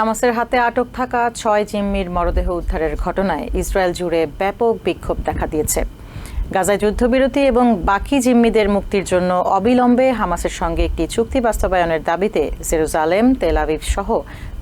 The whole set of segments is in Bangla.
হামাসের হাতে আটক থাকা ছয় জিম্মির মরদেহ উদ্ধারের ঘটনায় ইসরায়েল জুড়ে ব্যাপক বিক্ষোভ দেখা দিয়েছে। গাজায় যুদ্ধবিরতি এবং বাকি জিম্মিদের মুক্তির জন্য অবিলম্বে হামাসের সঙ্গে একটি চুক্তি বাস্তবায়নের দাবিতে জেরুজালেম, তেল সহ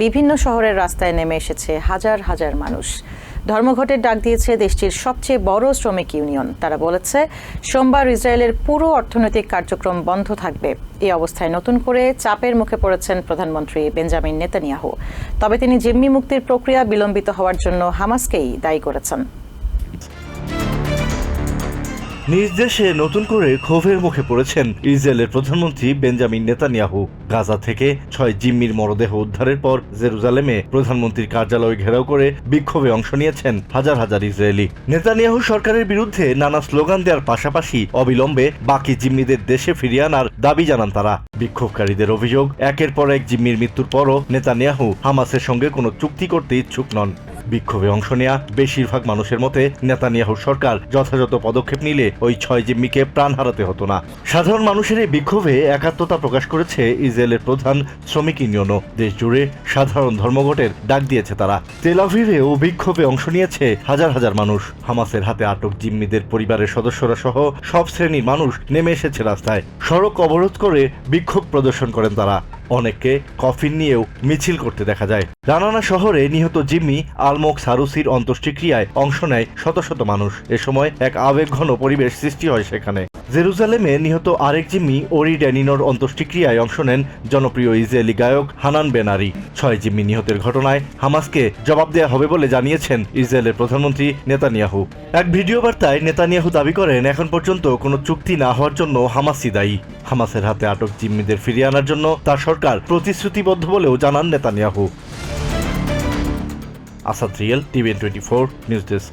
বিভিন্ন শহরের রাস্তায় নেমে এসেছে হাজার হাজার মানুষ। ধর্মঘটের ডাক দিয়েছে দেশটির সবচেয়ে বড় শ্রমিক ইউনিয়ন। তারা বলেছে, সোমবার ইসরায়েলের পুরো অর্থনৈতিক কার্যক্রম বন্ধ থাকবে। এই অবস্থায় নতুন করে চাপের মুখে পড়েছেন প্রধানমন্ত্রী বেঞ্জামিন নেতানিয়াহু। তবে তিনি জিম্মি মুক্তির প্রক্রিয়া বিলম্বিত হওয়ার জন্য হামাসকেই দায়ী করেছেন। নিজ দেশে নতুন করে ক্ষোভের মুখে পড়েছেন ইসরায়েলের প্রধানমন্ত্রী বেঞ্জামিন নেতানিয়াহু। গাজা থেকে ছয় জিম্মির মরদেহ উদ্ধারের পর জেরুজালেমে প্রধানমন্ত্রীর কার্যালয় ঘেরাও করে বিক্ষোভে অংশ নিয়েছেন হাজার হাজার ইসরায়েলি। নেতানিয়াহু সরকারের বিরুদ্ধে নানা স্লোগান দেওয়ার পাশাপাশি অবিলম্বে বাকি জিম্মিদের দেশে ফিরিয়ে আনার দাবি জানান তারা। বিক্ষোভকারীদের অভিযোগ, একের পর এক জিম্মির মৃত্যুর পরও নেতানিয়াহু হামাসের সঙ্গে কোনো চুক্তি করতে ইচ্ছুক নন। বিক্ষোভে অংশ নেয়া বেশিরভাগ মানুষের মতে নেতানিয়াহু সরকার যথাযথ পদক্ষেপ নিলে ওই ছয় জিম্মিকে প্রাণ হারাতে হতো না। সাধারণ মানুষের এই বিক্ষোভে একাত্মতা প্রকাশ করেছে ইসরায়েলের প্রধান শ্রমিক ইউনিয়নও। দেশ জুড়ে সাধারণ ধর্মঘটের ডাক দিয়েছে তারা। তেলাভিভেও বিক্ষোভে অংশ নিয়েছে হাজার হাজার মানুষ। হামাসের হাতে আটক জিম্মিদের পরিবারের সদস্যরা সহ সব শ্রেণির মানুষ নেমে এসেছে রাস্তায়। সড়ক অবরোধ করে বিক্ষোভ প্রদর্শন করেন তারা। অনেককে কফিন নিয়েও মিছিল করতে দেখা যায়। রানানা শহরে নিহত জিম্মি আলমোক সারুসির অন্ত্যেষ্টিক্রিয়ায় অংশ নেয় শত শত মানুষ। এ সময় এক আবেগঘন পরিবেশ সৃষ্টি হয় সেখানে। জেরুজালেমে নিহত আরেক জিম্মি ওরি ড্যানিনোর অন্ত্যেষ্টিক্রিয়ায় অংশ নেন জনপ্রিয় ইসরায়েলি গায়ক হানান বেনারি। ছয় জিম্মি নিহতের ঘটনায় হামাসকে জবাব দেওয়া হবে বলে জানিয়েছেন ইসরায়েলের প্রধানমন্ত্রী নেতানিয়াহু। এক ভিডিও বার্তায় নেতানিয়াহু দাবি করেন, এখন পর্যন্ত কোনো চুক্তি না হওয়ার জন্য হামাসই দায়ী। হামাসের হাতে আটক জিম্মিদের ফিরিয়ে আনার জন্য তার সরকার প্রতিশ্রুতিবদ্ধ বলেও জানান Netanyahu. Asad real TVN twenty four, news desk.